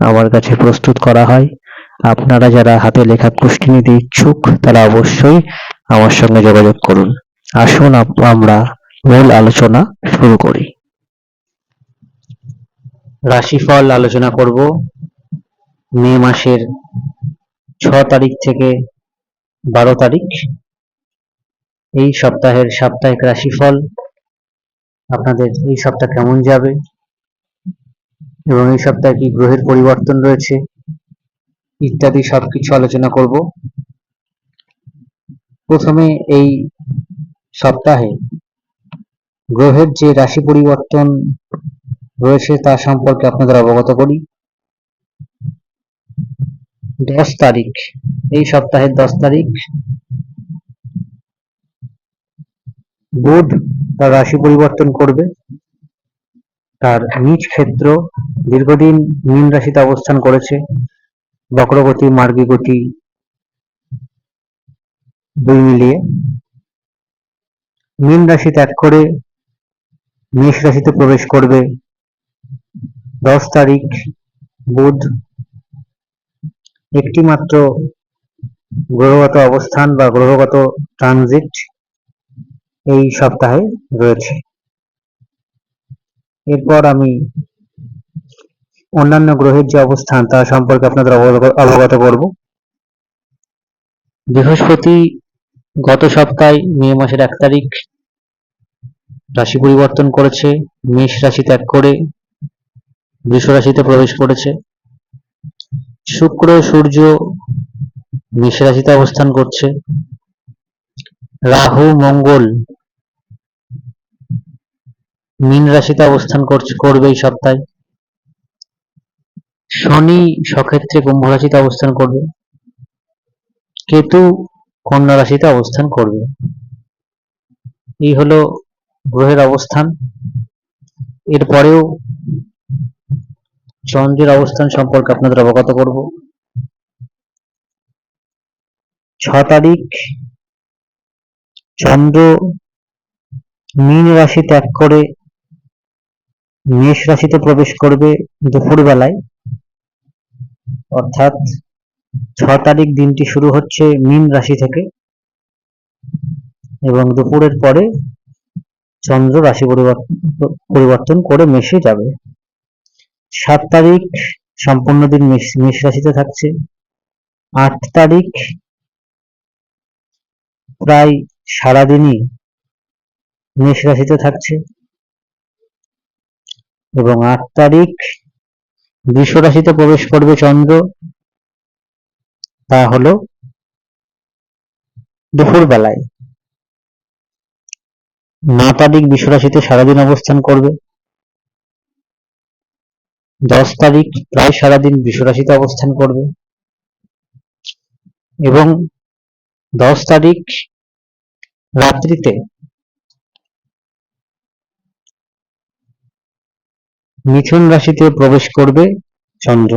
আমার কাছে প্রস্তুত করা হয়। আপনারা যারা হাতে লেখা কুষ্টি নিতে ইচ্ছুক, তারা অবশ্যই আমার সঙ্গে যোগাযোগ করুন। আসুন আমরা মূল আলোচনা শুরু করি। রাশিফল আলোচনা করব। মে মাসের ছ তারিখ থেকে বারো তারিখ। এই সপ্তাহের সাপ্তাহিক রাশিফল। আপনাদের এই সপ্তাহ কেমন যাবে? এবং এই সপ্তাহে কি গ্রহের পরিবর্তন রয়েছে? ইত্যাদি সবকিছু আলোচনা করব। প্রথমে এই সপ্তাহে গ্রহের যে রাশি পরিবর্তন রয়েছে তা সম্পর্কে আপনাদের অবগত করি। দশ তারিখ, এই সপ্তাহের দশ তারিখ বুধ তার রাশি পরিবর্তন করবে। তার নিজ ক্ষেত্র দীর্ঘদিন মীন রাশিতে অবস্থান করেছে। বক্রগতি, মার্গী গতি দুই মিলিয়ে। মীন রাশি ত্যাগ করে মেষ রাশিতে প্রবেশ করবে। দশ তারিখ, বুধ। একটি মাত্র গ্রহগত অবস্থান বা গ্রহগত ট্রানজিট এই সপ্তাহে রয়েছে। এরপর আমি অন্যান্য গ্রহের যে অবস্থান, তা সম্পর্কে আপনাদের অবগত- করব। বৃহস্পতি গত সপ্তাহে মে মাসের এক তারিখ রাশি পরিবর্তন করেছে, মেষ রাশি ত্যাগ করে বৃষ রাশিতে প্রবেশ করেছে। শুক্র, সূর্য মেষ রাশিতে অবস্থান করছে। রাহু, মঙ্গল মীন রাশিতে অবস্থান করবে এই সপ্তাহে। শনি সক্ষেত্রে কুম্ভ রাশিতে অবস্থান করবে। কেতু কন্যা রাশিতে অবস্থান করবে। এই হলো গ্রহের অবস্থান। এরপরেও চন্দ্রের অবস্থান সম্পর্কে আপনাদের অবগত করব। ছ তারিখ, চন্দ্র মীন রাশি ত্যাগ করে মেষ রাশিতে প্রবেশ করবে দুপুর বেলায় অর্থাৎ ছ তারিখ দিনটি শুরু হচ্ছে মীন রাশি থেকে এবং দুপুরের পরে চন্দ্র রাশি পরিবর্তন করে মেষে যাবে। সাত তারিখ সম্পূর্ণ দিন মেষ রাশিতে থাকছে। আট তারিখ প্রায় সারাদিনই মেষ রাশিতে থাকছে। এবং আট তারিখ বৃষ রাশিতে প্রবেশ করবে চন্দ্র। তা হলো দুপুর বেলায় ন তারিখ বৃষ রাশিতে সারাদিন অবস্থান করবে। দশ তারিখ প্রায় সারাদিন বৃষ রাশিতে অবস্থান করবে। এবং দশ তারিখ রাত্রিতে মিথুন রাশিতে প্রবেশ করবে চন্দ্র।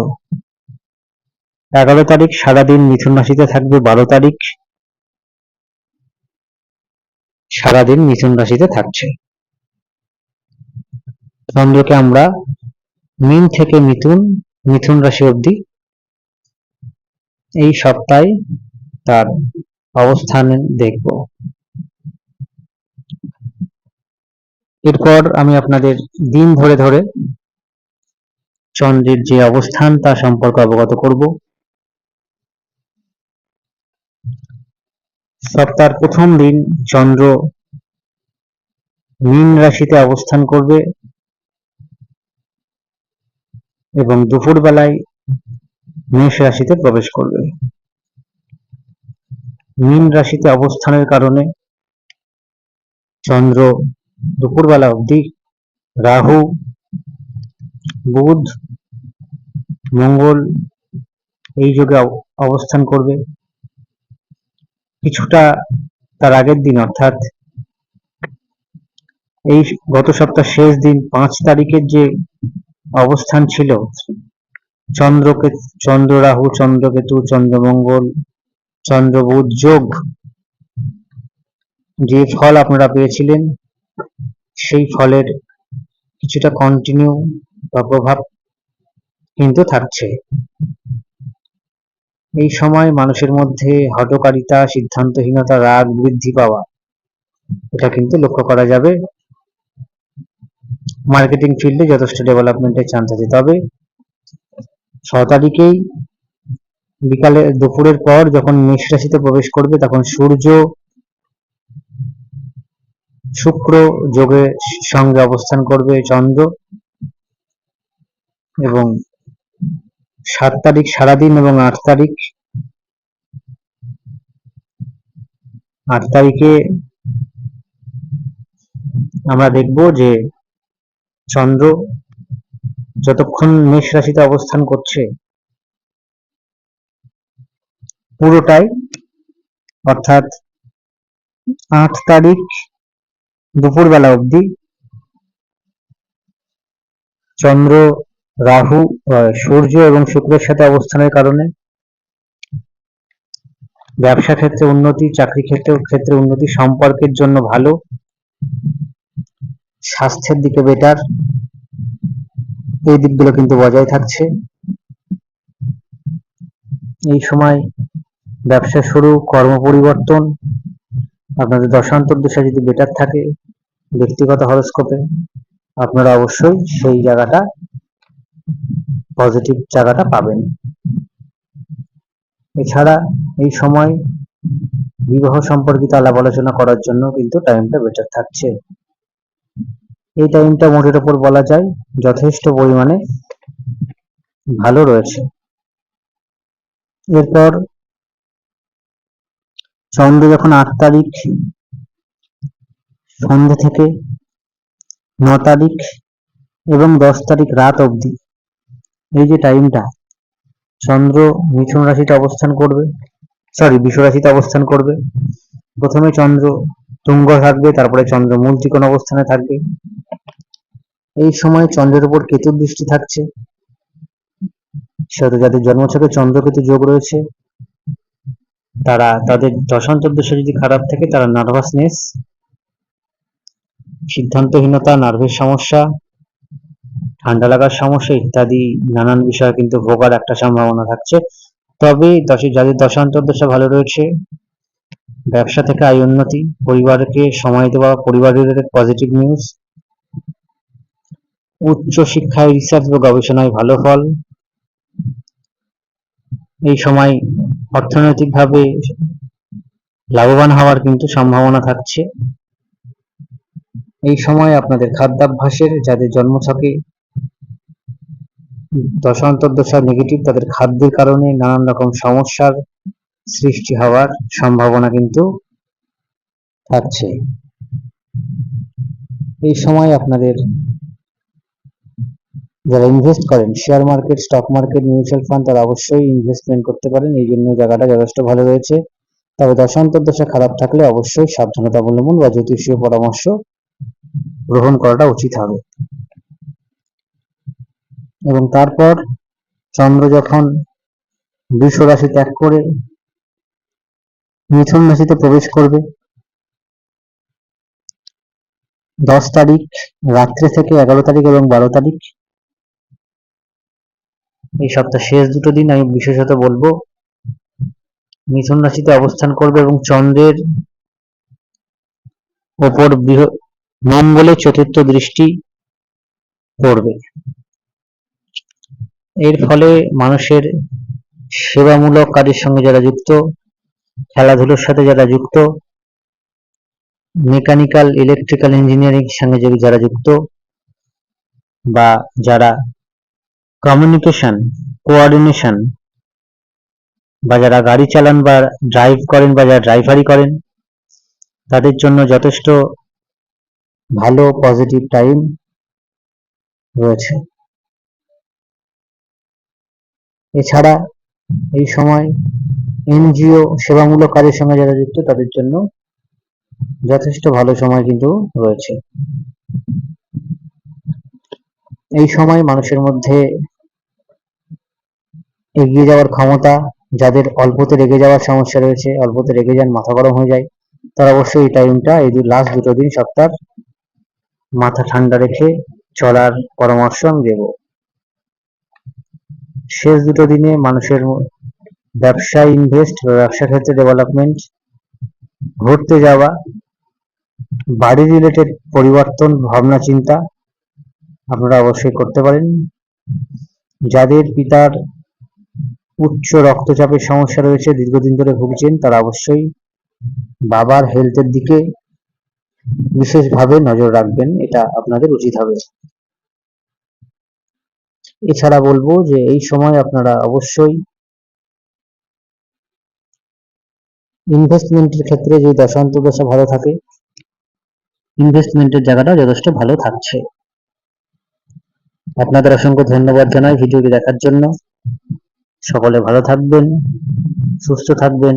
এগারো তারিখ সারাদিন মিথুন রাশিতে থাকবে, বারো তারিখ সারাদিন মিথুন রাশিতে থাকছে। চন্দ্রকে আমরা মিন থেকে মিথুন মিথুন রাশি অবধি এই সপ্তাহে তার অবস্থান দেখব। এরপর আমি আপনাদের দিন ধরে ধরে চন্দ্রের যে অবস্থান তা সম্পর্কে অবগত করব। সপ্তাহের প্রথম দিন চন্দ্র মীন রাশিতে অবস্থান করবে এবং দুপুর বেলায় মেষ রাশিতে প্রবেশ করবে। মীন রাশিতে অবস্থানের কারণে চন্দ্র দুপুরবেলা অবধি রাহু বুধ, মঙ্গল এই যুগে অব- অবস্থান করবে। কিছুটা তার আগের দিন, অর্থাৎ এই গত সপ্তাহ শেষ দিন, পাঁচ তারিখের যে অবস্থান ছিল, চন্দ্রকে, চন্দ্র রাহু চন্দ্রকেতু চন্দ্রমঙ্গল চন্দ্রবুধ যোগ যে ফল আপনারা পেয়েছিলেন, সেই ফলের কিছুটা কন্টিনিউ বা প্রভাব কিন্তু থাকছে। এই সময় মানুষের মধ্যে হটকারিতা, সিদ্ধান্তহীনতা, রাগ বৃদ্ধি পাওয়া, এটা কিন্তু লক্ষ্য করা যাবে। মার্কেটিং ফিল্ডে যথেষ্ট ডেভেলপমেন্টের চান্স আছে। তবে ছ তারিখেই বিকালে দুপুরের পর যখন মেষ রাশিতে প্রবেশ করবে, তখন সূর্য শুক্র যোগে সঙ্গে অবস্থান করবে, চন্দ্র। এবং সাত তারিখ সারাদিন এবং আট তারিখ। আট তারিখে আমরা দেখব যে চন্দ্র যতক্ষণ মেষ রাশিতে অবস্থান করছে, পুরোটাই অর্থাৎ আট তারিখ দুপুরবেলা অবধি চন্দ্র রাহু সূর্য এবং শুক্রের সাথে অবস্থানের কারণে। ব্যবসা ক্ষেত্রে উন্নতি, চাকরি ক্ষেত্রে ক্ষেত্রে উন্নতি, সম্পর্কের জন্য ভালো, স্বাস্থ্যের দিকে বেটার এই দিকগুলো কিন্তু বজায় থাকছে। এই সময় ব্যবসা শুরু, কর্ম পরিবর্তন, আপনাদের দশান্তর দশা যদি বেটার থাকে, ব্যক্তিগত হরস্কোপে আপনারা অবশ্যই সেই জায়গাটা পজিটিভ জায়গাটা পাবেন। এছাড়া এই সময় বিবাহ সম্পর্কিত আলাপ আলোচনা করার জন্য কিন্তু টাইমটা বেটার থাকছে। এই টাইমটা মোটের ওপর বলা যায় যথেষ্ট পরিমাণে ভালো রয়েছে। এরপর চন্দ্র যখন আট তারিখ সন্ধ্যে থেকে ন তারিখ এবং দশ তারিখ রাত অবধি এই যে টাইমটা চন্দ্র মিথুন রাশিতে অবস্থান করবে সরি বিষ রাশিতে অবস্থান করবে। প্রথমে চন্দ্র তুঙ্গ থাকবে, তারপরে চন্দ্র মূল ত্রিকোণ অবস্থানে থাকবে। এই সময় চন্দ্রের উপর কেতুর দৃষ্টি থাকছে। সেহেতু যাদের জন্ম জন্মছকে চন্দ্রকেতু যোগ রয়েছে, তারা, তাদের দশান্তর দশা যদি খারাপ থাকে, তারা নার্ভাসনেস সিদ্ধান্তহীনতা নার্ভের সমস্যা ঠান্ডা লাগার সমস্যা ইত্যাদি, নানান বিষয়ে কিন্তু ভোগার একটা সম্ভাবনা থাকছে। তবে দশে যাদের দশান্তর দশা ভালো রয়েছে, ব্যবসা থেকে আয় উন্নতি, পরিবারকে সময় দেওয়া, পরিবারের পজিটিভ নিউজ উচ্চ শিক্ষায় রিসার্চ বা গবেষণায় ভালো ফল। এই সময় অর্থনৈতিকভাবে লাভবান হওয়ার কিন্তু সম্ভাবনা থাকছে। এই সময় আপনাদের খাদ্যাভ্যাসের, যাদের জন্মছকে দশান্তর দশা নেগেটিভ তাদের খাদ্যের কারণে নানান রকম সমস্যার সৃষ্টি হওয়ার সম্ভাবনা কিন্তু থাকছে। এই সময় আপনাদের যারা ইনভেস্ট করেন share market stock market mutual fund তারা অবশ্যই ইনভেস্টমেন্ট করতে পারেন। এই জন্য জায়গাটা যথেষ্ট ভালো রয়েছে। তবে দশান্তর দশা খারাপ থাকলে অবশ্যই সাবধানতা অবলম্বন বা জ্যোতিষীয় পরামর্শ গ্রহণ করাটা উচিত হবে। এবং তারপর চন্দ্র যখন বৃষ রাশি ত্যাগ করে মিথুন রাশিতে প্রবেশ করবে, দশ তারিখ রাত্রে থেকে এগারো তারিখ এবং বারো তারিখ, এই সপ্তাহ শেষ দুটো দিন আমি বিশেষত বলব, মিথুন রাশিতে অবস্থান করবে এবং চন্দ্রের ওপর মঙ্গলের চতুর্থ দৃষ্টি পড়বে। এর ফলে মানুষের সেবামূলক কাজের সঙ্গে যারা যুক্ত, খেলাধুলোর সাথে যারা যুক্ত মেকানিক্যাল ইলেকট্রিক্যাল ইঞ্জিনিয়ারিং সঙ্গে যারা যুক্ত বা যারা কমিউনিকেশন কোঅর্ডিনেশন বা যারা গাড়ি চালান বা ড্রাইভ করেন বা যারা ড্রাইভারি করেন, তাদের জন্য যথেষ্ট ভালো পজিটিভ টাইম রয়েছে। এছাড়া এই সময় এনজিও সেবামূলক কাজের সঙ্গে যারা যুক্ত, তাদের জন্য যথেষ্ট ভালো সময় কিন্তু রয়েছে। এই সময় মানুষের মধ্যে এগিয়ে যাওয়ার ক্ষমতা, যাদের অল্পতে রেগে যাওয়ার সমস্যা রয়েছে, অল্পতে রেগে যান, মাথা গরম হয়ে যায়, তারা অবশ্যই এই টাইমটা, এই লাস্ট দুটো দিন সপ্তাহ মাথা ঠান্ডা রেখে চলার পরামর্শ আমি দেব। শেষ দুটো দিনে মানুষের ব্যবসা ইনভেস্ট বা ব্যবসা ক্ষেত্রে ডেভেলপমেন্ট ঘুরতে যাওয়া, বাড়ি রিলেটেড পরিবর্তন, ভাবনা, চিন্তা আপনারা অবশ্যই করতে পারেন। যাদের পিতার উচ্চ রক্তচাপের সমস্যা রয়েছে, দীর্ঘদিন ধরে ভুগছেন, তারা অবশ্যই বাবার হেলথের দিকে বিশেষভাবে নজর রাখবেন। এটা আপনাদের উচিত হবে। এছাড়া বলব যে এই সময় আপনারা অবশ্যই ইনভেস্টমেন্টের ক্ষেত্রে যে দশান্ত দশা ভালো থাকে ইনভেস্টমেন্টের জায়গাটা যথেষ্ট ভালো থাকছে। আপনাদের অসংখ্য ধন্যবাদ জানাই ভিডিওটি দেখার জন্য। সকলে ভালো থাকবেন, সুস্থ থাকবেন।